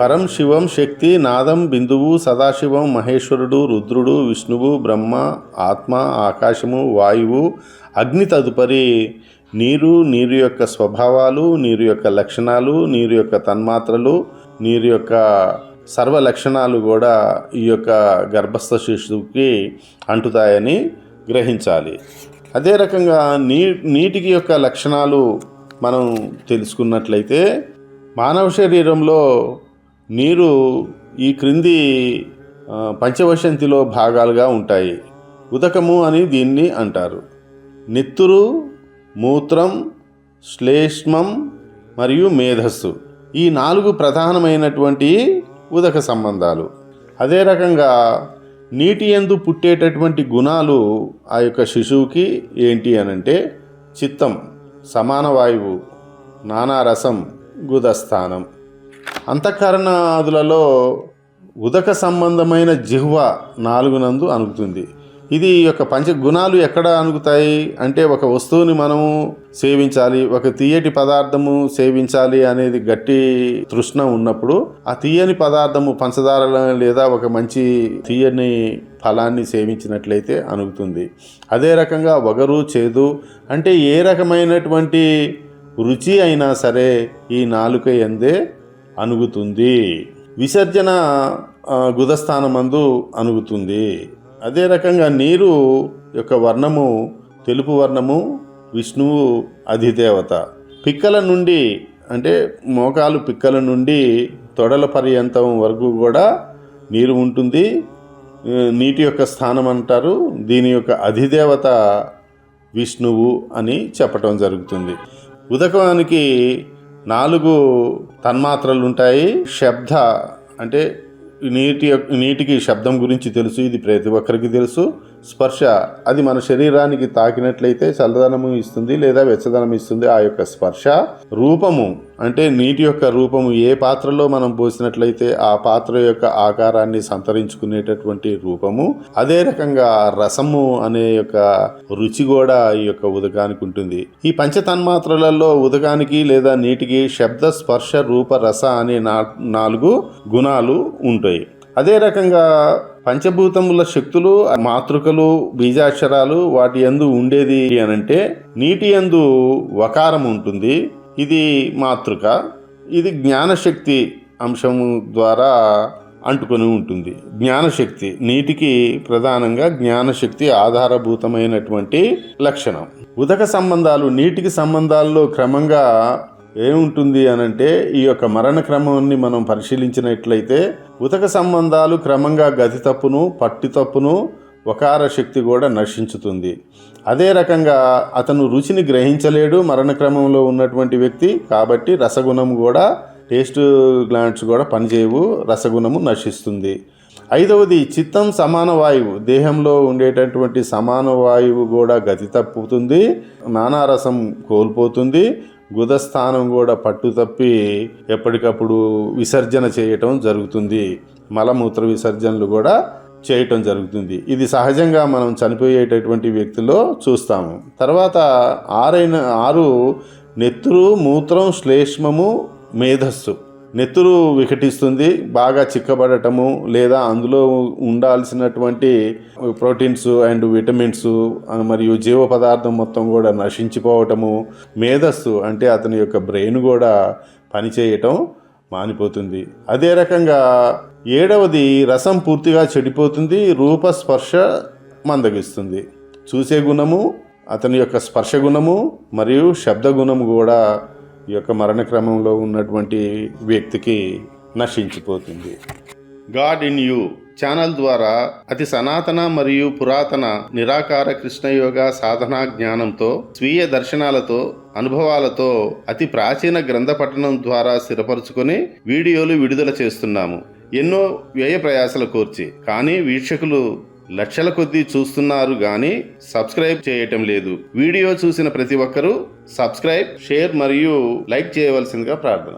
పరం శివం శక్తి నాదం బిందువు సదాశివం మహేశ్వరుడు రుద్రుడు విష్ణువు బ్రహ్మ ఆత్మ ఆకాశము వాయువు అగ్ని తదుపరి నీరు నీరు యొక్క స్వభావాలు నీరు యొక్క లక్షణాలు నీరు యొక్క తన్మాత్రలు నీరు యొక్క సర్వ లక్షణాలు కూడా ఈ యొక్క గర్భస్థ శిశువుకి అంటుతాయని గ్రహించాలి. అదే రకంగా నీ నీటికి యొక్క లక్షణాలు మనం తెలుసుకున్నట్లయితే మానవ శరీరంలో నీరు ఈ క్రింది పంచవశంతిలో భాగాలుగా ఉంటాయి. ఉదకము అని దీన్ని అంటారు. నెత్తురు మూత్రం శ్లేష్మం మరియు మేధస్సు ఈ నాలుగు ప్రధానమైనటువంటి ఉదక సంబంధాలు. అదే రకంగా నీటి ఎందు పుట్టేటటువంటి గుణాలు ఆ యొక్క శిశువుకి ఏంటి అనంటే చిత్తం సమాన వాయువు నానారసం గుదస్థానం. అంతఃకరణాదులలో ఉదక సంబంధమైన జిహ్వ నాలుగునందు అనుగుతుంది. ఇది యొక్క పంచ గుణాలు ఎక్కడ అనుగుతాయి? అంటే ఒక వస్తువుని మనము సేవించాలి ఒక తీయటి పదార్థము సేవించాలి అనేది గట్టి తృష్ణ ఉన్నప్పుడు ఆ తీయని పదార్థము పంచదార లేదా ఒక మంచి తీయని ఫలాన్ని సేవించినట్లయితే అనుగుతుంది. అదే రకంగా వగరు చేదు అంటే ఏ రకమైనటువంటి రుచి అయినా సరే ఈ నాలుక ఎందే అనుగుతుంది విసర్జన గుదస్థానమందు అనుగుతుంది అదే రకంగా నీరు యొక్క వర్ణము తెలుపు వర్ణము విష్ణువు అధిదేవత. పిక్కల నుండి అంటే మోకాలు పిక్కల నుండి తొడల పర్యంతం వరకు కూడా నీరు ఉంటుంది. నీటి యొక్క స్థానం అంటారు. దీని యొక్క అధిదేవత విష్ణువు అని చెప్పటం జరుగుతుంది. ఉదకానికి నాలుగు తన్మాత్రలు ఉంటాయి శబ్ద అంటే నీటి యొక్క- నీటికి శబ్దం గురించి తెలుసు ఇది ప్రతి ఒక్కరికి తెలుసు. స్పర్శ అది మన శరీరానికి తాకినట్లయితే చల్లదనము ఇస్తుంది లేదా వెచ్చదనం ఇస్తుంది. ఆ యొక్క స్పర్శ రూపము అంటే నీటి యొక్క రూపము ఏ పాత్రలో మనం పోసినట్లయితే ఆ పాత్ర యొక్క ఆకారాన్ని సంతరించుకునేటటువంటి రూపము. అదే రకంగా రసము అనే యొక్క రుచి కూడా ఈ యొక్క ఉదకానికి ఉంటుంది. ఈ పంచతన్మాత్రలలో ఉదకానికి లేదా నీటికి శబ్ద స్పర్శ రూప రస అనే నా నాలుగు గుణాలు ఉంటాయి. అదే రకంగా పంచభూతముల శక్తులు మాతృకలు బీజాక్షరాలు వాటి యందు ఉండేది అనంటే నీటి యందు వకారం ఉంటుంది. ఇది మాతృక. ఇది జ్ఞానశక్తి అంశము ద్వారా అంటుకొని ఉంటుంది. జ్ఞానశక్తి నీటికి ప్రధానంగా జ్ఞానశక్తి ఆధారభూతమైనటువంటి లక్షణం. ఉదక సంబంధాలు నీటికి సంబంధాల్లో క్రమంగా ఏముంటుంది అనంటే ఈ యొక్క మరణ క్రమాన్ని మనం పరిశీలించినట్లయితే ఉతక సంబంధాలు క్రమంగా గతి తప్పును పట్టి తప్పును వకార శక్తి కూడా నశించుతుంది. అదే రకంగా అతను రుచిని గ్రహించలేడు మరణ క్రమంలో ఉన్నటువంటి వ్యక్తి కాబట్టి రసగుణం కూడా టేస్ట్ గ్లాండ్స్ కూడా పనిచేయవు రసగుణము నశిస్తుంది. ఐదవది చిత్తం సమాన వాయువు. దేహంలో ఉండేటటువంటి సమాన వాయువు కూడా గతి తప్పుతుంది నానారసం కోల్పోతుంది గుదస్థానం కూడా పట్టు తప్పి ఎప్పటికప్పుడు విసర్జన చేయటం జరుగుతుంది. మలమూత్ర విసర్జనలు కూడా చేయటం జరుగుతుంది. ఇది సహజంగా మనం చనిపోయేటటువంటి వ్యక్తిలో చూస్తాము. తర్వాత ఆరైన ఆరు నెత్తురు మూత్రం శ్లేష్మము మేధస్సు. నెత్తురు వికటిస్తుంది బాగా చిక్కబడటము లేదా అందులో ఉండాల్సినటువంటి ప్రోటీన్స్ అండ్ విటమిన్స్ మరియు జీవ పదార్థం మొత్తం కూడా నశించిపోవటము మేధస్సు అంటే అతని యొక్క బ్రెయిన్ కూడా పనిచేయటం మానిపోతుంది. అదే రకంగా ఏడవది రసం పూర్తిగా చెడిపోతుంది రూప స్పర్శ మందగిస్తుంది. చూసే గుణము అతని యొక్క స్పర్శ గుణము మరియు శబ్ద గుణము కూడా ఈ యొక్క మరణక్రమంలో ఉన్నటువంటి వ్యక్తికి నశించిపోతుంది. గాడ్ ఇన్ యూ ఛానల్ ద్వారా అతి సనాతన మరియు పురాతన నిరాకార కృష్ణయోగ సాధనా జ్ఞానంతో స్వీయ దర్శనాలతో అనుభవాలతో అతి ప్రాచీన గ్రంథ పఠనం ద్వారా స్థిరపరుచుకొని వీడియోలు విడుదల చేస్తున్నాము. ఎన్నో వ్యయ ప్రయాసలు కోర్చి కానీ వీక్షకులు లక్షల కొద్దీ చూస్తున్నారు కానీ సబ్స్క్రైబ్ చేయటం లేదు. వీడియో చూసిన ప్రతి ఒక్కరూ సబ్స్క్రైబ్ షేర్ మరియు లైక్ చేయవలసిందిగా ప్రార్థన.